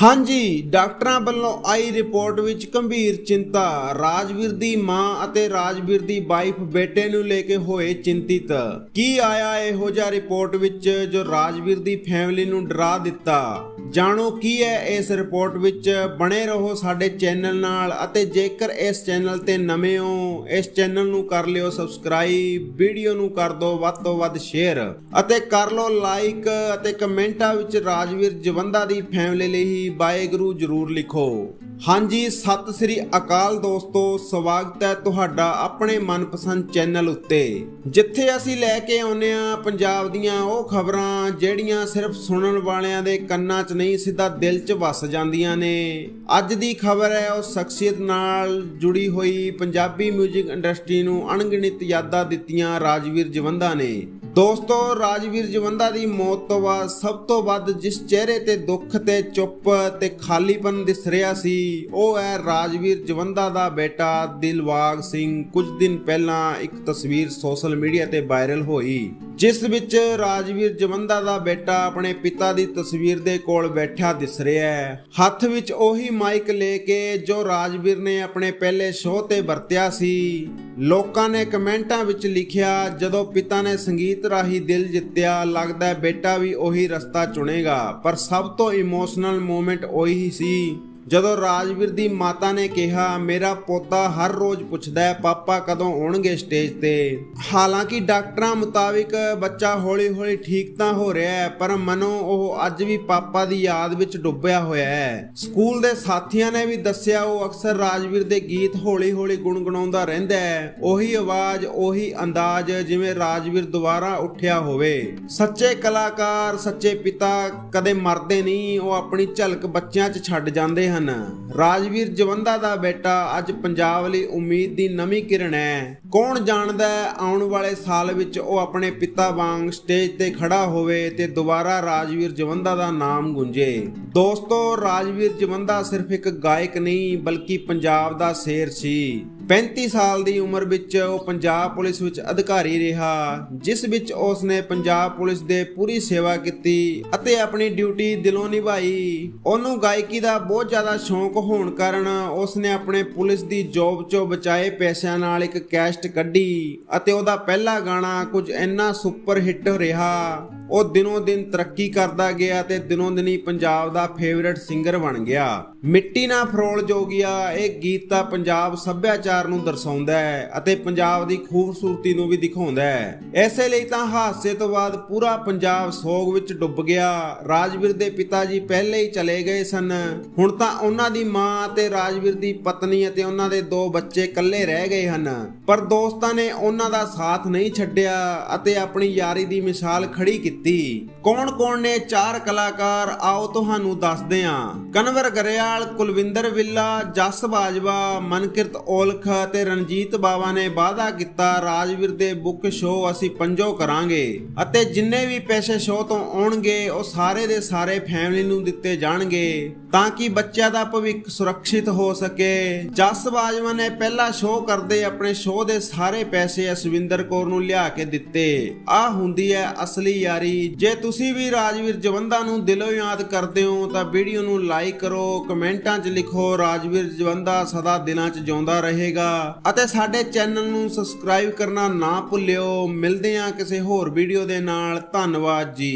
ਹਾਂਜੀ, ਡਾਕਟਰਾਂ ਵੱਲੋਂ ਆਈ ਰਿਪੋਰਟ ਵਿੱਚ ਗੰਭੀਰ ਚਿੰਤਾ। ਰਾਜਵੀਰ ਦੀ ਮਾਂ ਅਤੇ ਰਾਜਵੀਰ ਦੀ ਵਾਈਫ ਬੇਟੇ ਨੂੰ ਲੈ ਕੇ ਹੋਏ ਚਿੰਤਿਤ। ਕੀ ਆਇਆ ਇਹੋ ਜਿਹਾ ਰਿਪੋਰਟ ਵਿੱਚ ਜੋ ਰਾਜਵੀਰ ਦੀ ਫੈਮਿਲੀ ਨੂੰ ਡਰਾ ਦਿੱਤਾ? ਜਾਣੋ ਕੀ ਹੈ ਇਸ ਰਿਪੋਰਟ ਵਿੱਚ? ਬਣੇ ਰਹੋ ਸਾਡੇ ਚੈਨਲ ਨਾਲ ਅਤੇ ਜੇਕਰ ਇਸ ਚੈਨਲ ਤੇ ਨਵੇਂ ਹੋ, ਇਸ ਚੈਨਲ ਨੂੰ ਕਰ ਲਿਓ ਸਬਸਕ੍ਰਾਈਬ, ਵੀਡੀਓ ਨੂੰ ਕਰ ਦਿਓ ਵੱਧ ਤੋਂ ਵੱਧ ਸ਼ੇਅਰ ਅਤੇ ਕਰ ਲਓ ਲਾਈਕ ਅਤੇ ਕਮੈਂਟਾਂ ਵਿੱਚ ਰਾਜਵੀਰ ਜਵੰਦਾ ਦੀ ਫੈਮਿਲੀ ਲਈ ਹੀ ਵਾਹਿਗੁਰੂ ਜਰੂਰ ਲਿਖੋ। ਹਾਂਜੀ, ਸਤਿ ਸ੍ਰੀ ਅਕਾਲ ਦੋਸਤੋ, ਸਵਾਗਤ ਹੈ ਤੁਹਾਡਾ ਆਪਣੇ ਮਨਪਸੰਦ ਚੈਨਲ ਉੱਤੇ। ਜਿੱਥੇ ਅਸੀਂ ਲੈ ਕੇ ਆਉਨੇ ਆ ਪੰਜਾਬ ਦੀਆਂ ਉਹ ਖਬਰਾਂ ਜਿਹੜੀਆਂ ਸਿਰਫ ਸੁਣਨ ਵਾਲਿਆਂ ਦੇ ਕੰਨਾਂ 'ਚ ਨਹੀਂ, ਸਿੱਧਾ ਦਿਲ 'ਚ ਵੱਸ ਜਾਂਦੀਆਂ ਨੇ। ਅੱਜ ਦੀ ਖਬਰ ਹੈ, ਉਹ ਸ਼ਖਸੀਅਤ ਨਾਲ ਜੁੜੀ ਹੋਈ ਪੰਜਾਬੀ 뮤직 ਇੰਡਸਟਰੀ ਨੂੰ ਅਣਗਿਣਤ ਯਾਦਾਂ ਦਿੱਤੀਆਂ ਰਾਜਵੀਰ ਜਵੰਦਾ ਨੇ। ਦੋਸਤੋ, ਰਾਜਵੀਰ ਜਵੰਦਾ ਦੀ ਮੌਤ ਤੋਂ ਬਾਅਦ ਸਭ ਤੋਂ ਵੱਧ ਜਿਸ ਚਿਹਰੇ ਤੇ ਦੁੱਖ ਤੇ ਚੁੱਪ ਤੇ ਖਾਲੀਪਨ ਦਿਸ ਰਿਹਾ ਸੀ, ਉਹ ਹੈ ਰਾਜਵੀਰ ਜਵੰਦਾ ਦਾ ਬੇਟਾ ਦਿਲਵਾਗ ਸਿੰਘ। ਕੁਝ ਦਿਨ ਪਹਿਲਾਂ ਇੱਕ ਤਸਵੀਰ ਸੋਸ਼ਲ ਮੀਡੀਆ ਤੇ ਵਾਇਰਲ ਹੋਈ, ਜਿਸ ਵਿੱਚ ਰਾਜਵੀਰ ਜਵੰਦਾ ਦਾ ਬੇਟਾ ਆਪਣੇ ਪਿਤਾ ਦੀ ਤਸਵੀਰ ਦੇ ਕੋਲ ਬੈਠਾ ਦਿਸ ਰਿਹਾ ਹੈ। ਹੱਥ ਵਿੱਚ ਉਹੀ ਮਾਈਕ ਲੈ ਕੇ ਜੋ ਰਾਜਵੀਰ ਨੇ ਆਪਣੇ ਪਹਿਲੇ ਸ਼ੋਅ ਤੇ ਵਰਤਿਆ ਸੀ। ਲੋਕਾਂ ਨੇ ਕਮੈਂਟਾਂ ਵਿੱਚ ਲਿਖਿਆ, ਜਦੋਂ ਪਿਤਾ ਨੇ ਸੰਗੀਤ ਰਾਹੀਂ ਦਿਲ ਜਿੱਤਿਆ, ਲੱਗਦਾ ਬੇਟਾ ਵੀ ਉਹੀ ਰਸਤਾ ਚੁਣੇਗਾ। ਪਰ ਸਭ ਤੋਂ ਇਮੋਸ਼ਨਲ ਮੂਮੈਂਟ ਉਹੀ ਸੀ। ਜਦੋਂ ਰਾਜਵੀਰ ਦੀ ਮਾਤਾ ਨੇ ਕਿਹਾ, ਮੇਰਾ ਪੋਤਾ ਹਰ ਰੋਜ਼ ਪੁੱਛਦਾ ਹੈ, ਪਾਪਾ ਕਦੋਂ ਆਉਣਗੇ ਸਟੇਜ ਤੇ? ਹਾਲਾਂਕਿ ਡਾਕਟਰਾਂ ਮੁਤਾਬਿਕ ਬੱਚਾ ਹੌਲੀ-ਹੌਲੀ ਠੀਕ ਤਾਂ ਹੋ ਰਿਹਾ ਹੈ, ਪਰ ਮਨੋਂ ਉਹ ਅੱਜ ਵੀ ਪਾਪਾ ਦੀ ਯਾਦ ਵਿੱਚ ਡੁੱਬਿਆ ਹੋਇਆ ਹੈ। ਸਕੂਲ ਦੇ ਸਾਥੀਆਂ ਨੇ ਵੀ ਦੱਸਿਆ, ਉਹ ਅਕਸਰ ਰਾਜਵੀਰ ਦੇ ਗੀਤ ਹੌਲੀ-ਹੌਲੀ ਗੁੰਗਣਾਉਂਦਾ ਰਹਿੰਦਾ ਹੈ। ਉਹੀ ਆਵਾਜ਼, ਉਹੀ ਅੰਦਾਜ਼, ਜਿਵੇਂ ਰਾਜਵੀਰ ਦੁਬਾਰਾ ਉੱਠਿਆ ਹੋਵੇ। ਸੱਚੇ ਕਲਾਕਾਰ, ਸੱਚੇ ਪਿਤਾ ਕਦੇ ਮਰਦੇ ਨਹੀਂ, ਉਹ ਆਪਣੀ ਝਲਕ ਬੱਚਿਆਂ 'ਚ ਛੱਡ ਜਾਂਦੇ ਹਨ। ਰਾਜਵੀਰ ਜਵੰਦਾ ਦਾ ਬੇਟਾ ਅੱਜ ਪੰਜਾਬ ਲਈ ਉਮੀਦ ਦੀ ਨਵੀਂ ਕਿਰਨ ਹੈ। ਕੌਣ ਜਾਣਦਾ ਹੈ, ਆਉਣ ਵਾਲੇ ਸਾਲ ਵਿੱਚ ਉਹ ਆਪਣੇ ਪਿਤਾ ਵਾਂਗ ਸਟੇਜ ਤੇ ਖੜਾ ਹੋਵੇ ਤੇ ਦੁਬਾਰਾ ਰਾਜਵੀਰ ਜਵੰਦਾ ਦਾ ਨਾਮ ਗੂੰਜੇ। ਦੋਸਤੋ, ਰਾਜਵੀਰ ਜਵੰਦਾ ਸਿਰਫ ਇੱਕ ਗਾਇਕ ਨਹੀਂ, ਬਲਕਿ ਪੰਜਾਬ ਦਾ ਸ਼ੇਰ ਸੀ। 35 ਸਾਲ ਦੀ ਉਮਰ ਵਿੱਚ ਉਹ ਪੰਜਾਬ ਪੁਲਿਸ ਵਿੱਚ ਅਧਿਕਾਰੀ ਰਿਹਾ, ਜਿਸ ਵਿੱਚ ਉਸ ਨੇ ਪੰਜਾਬ ਪੁਲਿਸ ਦੇ ਪੂਰੀ ਸੇਵਾ ਕੀਤੀ ਅਤੇ ਆਪਣੀ ਡਿਊਟੀ ਦਿਲੋਂ ਨਿਭਾਈ। ਉਹਨੂੰ ਗਾਇਕੀ ਦਾ ਬਹੁਤ ਦਾ ਸ਼ੌਂਕ ਹੋਣ ਕਾਰਨ ਉਸ ਨੇ ਆਪਣੇ ਪੁਲਿਸ ਦੀ ਜੌਬ ਚੋਂ ਬਚਾਏ ਪੈਸਿਆਂ ਨਾਲ ਇੱਕ ਕੈਸਟ ਕੱਢੀ ਅਤੇ ਉਹਦਾ ਪਹਿਲਾ ਗਾਣਾ ਕੁਝ ਇੰਨਾ ਸੁਪਰ ਹਿੱਟ ਰਿਹਾ। ਉਹ ਦਿਨੋਂ ਦਿਨ ਤਰੱਕੀ ਕਰਦਾ ਗਿਆ ਤੇ ਦਿਨੋਂ ਦਿਨੀ ਪੰਜਾਬ ਦਾ ਫੇਵਰਿਟ ਸਿੰਗਰ ਬਣ ਗਿਆ। ਮਿੱਟੀ ਨਾ ਫਰੋਲ ਜੋਗੀਆ, ਇਹ ਗੀਤ ਤਾਂ ਪੰਜਾਬ ਸੱਭਿਆਚਾਰ ਨੂੰ ਦਰਸਾਉਂਦਾ ਹੈ ਅਤੇ ਪੰਜਾਬ ਦੀ ਖੂਬਸੂਰਤੀ ਨੂੰ ਵੀ ਦਿਖਾਉਂਦਾ ਹੈ। ਐਸੇ ਲਈ ਤਾਂ ਹਾਦਸੇ ਤੋਂ ਬਾਅਦ ਪੂਰਾ ਪੰਜਾਬ ਸੋਗ ਵਿੱਚ ਡੁੱਬ ਗਿਆ। ਰਾਜਵੀਰ ਦੇ ਪਿਤਾ ਜੀ ਪਹਿਲੇ ਹੀ ਚਲੇ ਗਏ ਸਨ। ਹੁਣ ਤਾਂ ਉਹਨਾਂ ਦੀ ਮਾਂ ਅਤੇ ਰਾਜਵੀਰ ਦੀ ਪਤਨੀ ਅਤੇ ਉਹਨਾਂ ਦੇ ਦੋ ਬੱਚੇ ਇਕੱਲੇ ਰਹਿ ਗਏ ਹਨ। ਪਰ ਦੋਸਤਾਂ ਨੇ ਉਹਨਾਂ ਦਾ ਸਾਥ ਨਹੀਂ ਛੱਡਿਆ ਅਤੇ ਆਪਣੀ ਯਾਰੀ ਦੀ ਮਿਸਾਲ ਖੜੀ ਕੀਤੀ। ਕੌਣ-ਕੌਣ ਨੇ? ਚਾਰ ਕਲਾਕਾਰ, ਆਓ ਤੁਹਾਨੂੰ ਦੱਸਦੇ ਹਾਂ। ਕਨਵਰ ਗਰੇਵਾਲ, ਕੁਲਵਿੰਦਰ ਵਿੱਲਾ, ਜਸ ਬਾਜਵਾ, ਮਨਕਿਰਤ ਔਲਖ ਅਤੇ ਰਣਜੀਤ ਬਾਵਾ ਨੇ ਵਾਅਦਾ ਕੀਤਾ, ਰਾਜਵੀਰ ਦੇ ਬੁੱਕ ਸ਼ੋਅ ਅਸੀਂ ਪੰਜੋ ਕਰਾਂਗੇ ਅਤੇ ਜਿੰਨੇ ਵੀ ਪੈਸੇ ਸ਼ੋਅ ਤੋਂ ਆਉਣਗੇ, ਉਹ ਸਾਰੇ ਦੇ ਸਾਰੇ ਫੈਮਿਲੀ ਨੂੰ ਦਿੱਤੇ ਜਾਣਗੇ ਤਾਂ ਕਿ ਬੱਚੇ ਬੱਚਿਆਂ ਦਾ ਭਵਿੱਖ ਸੁਰੱਖਿਅਤ ਹੋ ਸਕੇ। ਜਸ ਬਾਜਵਾ ਨੇ ਪਹਿਲਾ ਸ਼ੋਅ ਕਰਦੇ ਆਪਣੇ ਸ਼ੋਅ ਦੇ ਸਾਰੇ ਪੈਸੇ ਅਸਵਿੰਦਰ ਕੌਰ ਨੂੰ ਲਿਆ ਕੇ ਦਿੱਤੇ। ਆ ਹੁੰਦੀ ਹੈ ਅਸਲੀ ਯਾਰੀ। ਜੇ ਤੁਸੀਂ ਵੀ ਰਾਜਵੀਰ ਜਵੰਦਾ ਨੂੰ ਦਿਲੋਂ ਯਾਦ ਕਰਦੇ ਹੋ ਤਾਂ ਵੀਡੀਓ ਨੂੰ ਲਾਈਕ ਕਰੋ, ਕਮੈਂਟਾਂ 'ਚ ਲਿਖੋ, ਰਾਜਵੀਰ ਜਵੰਦਾ ਸਦਾ ਦਿਲਾਂ 'ਚ ਜਿਉਂਦਾ ਰਹੇਗਾ ਅਤੇ ਸਾਡੇ ਚੈਨਲ ਨੂੰ ਸਬਸਕ੍ਰਾਈਬ ਕਰਨਾ ਨਾ ਭੁੱਲਿਓ। ਮਿਲਦੇ ਹਾਂ ਕਿਸੇ ਹੋਰ ਵੀਡੀਓ ਦੇ ਨਾਲ। ਧੰਨਵਾਦ ਜੀ।